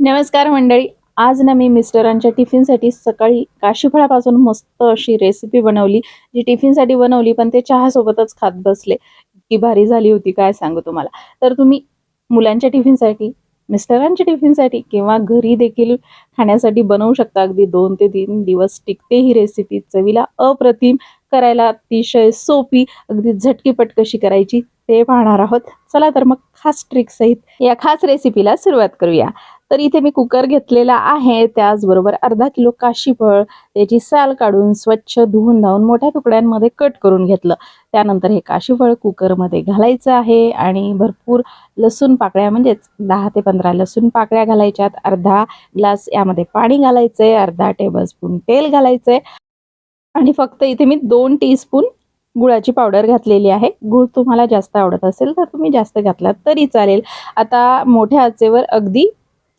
नमस्कार मंडळी आज ना मी मिस्टरांच्या टिफिनसाठी सकाळी काशीफळापासून मस्त अशी रेसिपी बनवली जी टिफिनसाठी बनवली पण ते चहासोबतच खात बसले. इतकी भारी झाली होती काय सांगू तुम्हाला. तर तुम्ही मुलांच्या टिफिनसाठी मिस्टरांच्या टिफिनसाठी किंवा घरी देखील खाण्यासाठी बनवू शकता. अगदी दोन ते तीन दिवस टिकते ही रेसिपी चवीला अप्रतिम करायला अतिशय सोपी अगदी झटकीपट कशी करायची ते पाहणार आहोत. चला तर मग खास ट्रिक सहित या खास रेसिपीला सुरुवात करूया. तर इथे मी कुकर घेतलेला आहे. त्याचबरोबर अर्धा किलो काशीफळ त्याची साल काढून स्वच्छ धुवून धावून मोठ्या तुकड्यांमध्ये कट करून घेतलं. त्यानंतर हे काशीफळ कुकरमध्ये घालायचं आहे आणि भरपूर लसूण पाकळ्या म्हणजेच दहा ते पंधरा लसूण पाकळ्या घालायच्यात. अर्धा ग्लास यामध्ये पाणी घालायचंय अर्धा टेबलस्पून तेल घालायचंय. आणि फक्त इथे मी दोन टीस्पून गुळाची पावडर घातलेली आहे. गुळ तुम्हाला जास्त आवडत असेल तर तुम्ही जास्त घातलात तरी चालेल. आता मोठ्या आचेवर अगदी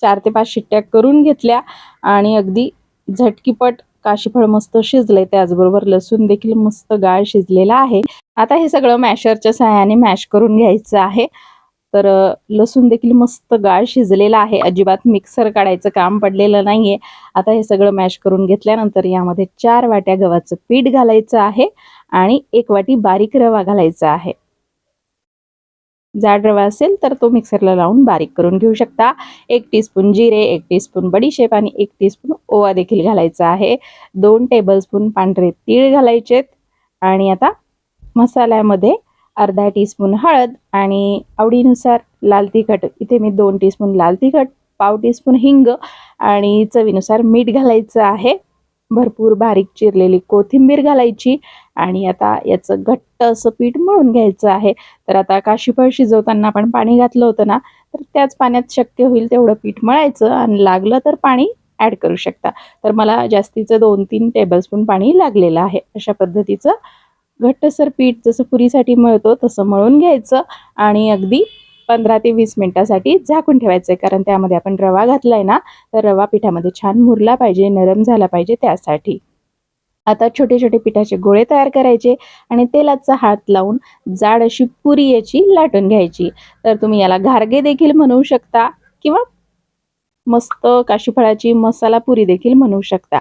चार ते पाच शिट्ट्या करून घेतल्या आणि अगदी झटकीपट काशीफळ मस्त शिजलंय. त्याचबरोबर लसूण देखील मस्त गाळ शिजलेला आहे. आता हे सगळं मॅशरच्या सहाय्याने मॅश करून घ्यायचं आहे. तर लसूण देखील मस्त गाळ शिजलेला आहे. अजिबात मिक्सर काढायचं काम पडलेलं नाहीये. आता हे सगळं मॅश करून घेतल्यानंतर यामध्ये चार वाट्या गव्हाचं पीठ घालायचं आहे आणि एक वाटी बारीक रवा घालायचा आहे. जाड रवा असेल तर तो मिक्सरला लावून बारीक करून घेऊ शकता. एक टीस्पून जिरे एक टीस्पून बडीशेप आणि एक टीस्पून ओवा देखील घालायचा आहे. दोन टेबलस्पून पांढरे तीळ घालायचेत. आणि आता मसाल्यामध्ये अर्धा टीस्पून हळद आणि आवडीनुसार लाल तिखट. इथे मी दोन टीस्पून लाल तिखट पाव टीस्पून हिंग आणि चवीनुसार मीठ घालायचं आहे. भरपूर बारीक चिरलेली कोथिंबीर घालायची आणि आता याचं घट्ट असं पीठ मळून घ्यायचं आहे. तर आता काशीफळ शिजवताना आपण पाणी घातलं होतं ना तर त्याच पाण्यात शक्य होईल तेवढं पीठ मळायचं आणि लागलं तर पाणी ॲड करू शकता. तर मला जास्तीचं दोन तीन टेबलस्पून पाणी लागलेलं आहे. अशा पद्धतीचं घट्टसर पीठ जसं पुरीसाठी मळतो तसं मळून घ्यायचं आणि अगदी पंधरा ते वीस मिनटासाठी झाकून ठेवायचं. आहे कारण त्यामध्ये आपण रवा घातलाय ना तर रवा पिठामध्ये छान मुरला पाहिजे नरम झाला पाहिजे त्यासाठी. आता छोटे छोटे पिठाचे गोळे तयार करायचे आणि तेलाचा हात लावून जाड अशी पुरी याची लाटून घ्यायची. तर तुम्ही याला घारगे देखील म्हणू शकता किंवा मस्त काशीफळाची मसाला पुरी देखील म्हणू शकता.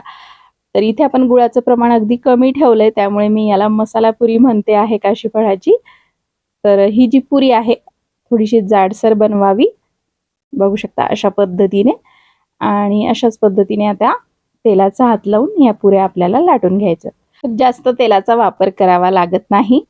तर इथे आपण गुळाचं प्रमाण अगदी कमी ठेवलंय त्यामुळे मी याला मसाला पुरी म्हणते आहे काशीफळाची तर ही जी पुरी आहे थोडीशी जाडसर बनवावी. बघू शकता अशा पद्धतीने. आणि अशाच पद्धतीने आता तेलाचा हात लावून या पुऱ्या आपल्याला लाटून घ्यायचं जास्त तेलाचा वापर करावा लागत नाही.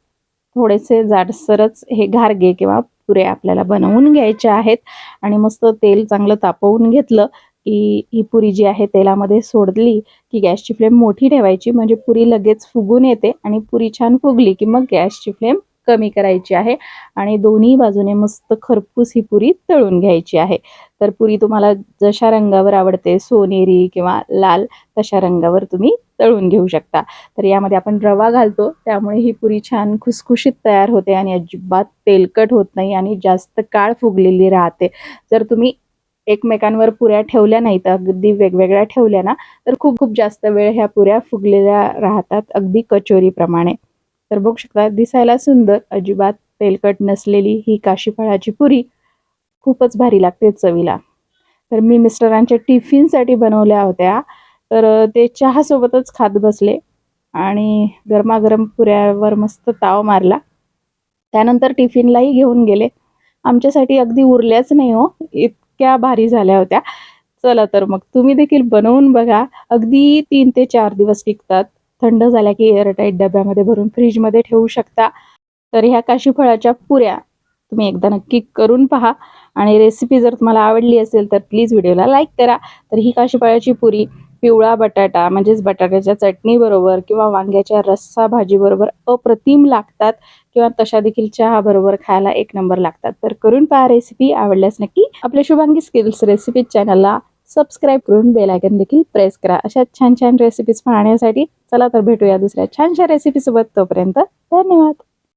थोडेसे जाडसरच हे घारगे किंवा पुऱ्या आपल्याला बनवून घ्यायच्या आहेत. आणि मस्त तेल चांगलं तापवून घेतलं की ही पुरी जी आहे तेलामध्ये सोडली की गॅसची फ्लेम मोठी ठेवायची म्हणजे पुरी लगेच फुगून येते आणि पुरी छान फुगली की मग गॅसची फ्लेम कमी करायची आहे. आणि दोन्ही बाजूने मस्त खरपूस ही पुरी तळून घ्यायची आहे. तर पुरी तुम्हाला जशा रंगावर आवडते सोनेरी किंवा लाल तशा रंगावर तुम्ही तळून घेऊ शकता. तर यामध्ये आपण रवा घालतो त्यामुळे ही पुरी छान खुसखुशीत तयार होते आणि अजिबात तेलकट होत नाही आणि जास्त काळ फुगलेली राहते. जर तुम्ही एकमेकांवर पुऱ्या ठेवल्या नाहीत अगदी वेगवेगळ्या ठेवल्या ना तर खूप खूप जास्त वेळ ह्या पुऱ्या फुगलेल्या राहतात अगदी कचोरीप्रमाणे. तर बघू शकता दिसायला सुंदर अजिबात तेलकट नसलेली ही काशीफळाची पुरी खूपच भारी लागते चवीला. तर मी मिस्टरांच्या टिफिनसाठी बनवल्या होत्या तर ते चहासोबतच खात बसले आणि गरमागरम पुऱ्यावर मस्त ताव मारला. त्यानंतर टिफिनलाही घेऊन गेले. आमच्यासाठी अगदी उरल्याच नाही हो इतक्या भारी झाल्या होत्या. चला तर मग तुम्ही देखील बनवून बघा. अगदी तीन ते चार दिवस टिकतात. थंड झाल्या की एअरटाईट डब्यामध्ये भरून फ्रीजमध्ये ठेवू शकता. तर ह्या काशीफळाच्या पुऱ्या तुम्ही एकदा नक्की करून पहा. आणि रेसिपी जर तुम्हाला आवडली असेल तर प्लीज व्हिडिओला लाईक करा. तर ही काशीफळाची पुरी पिवळा बटाटा म्हणजेच बटाट्याच्या चटणीबरोबर किंवा वांग्याच्या रस्सा भाजीबरोबर अप्रतिम लागतात किंवा तशा देखील चहाबरोबर खायला एक नंबर लागतात. तर करून पहा रेसिपी आवडल्यास नक्की आपल्या शुभांगी स्किल्स रेसिपी चॅनलला सबस्क्राईब करून बेल आयकन देखील प्रेस करा. अशा छान छान रेसिपीज पाहण्यासाठी चला तर भेटूया दुसऱ्या छानशा रेसिपीसोबत तोपर्यंत धन्यवाद.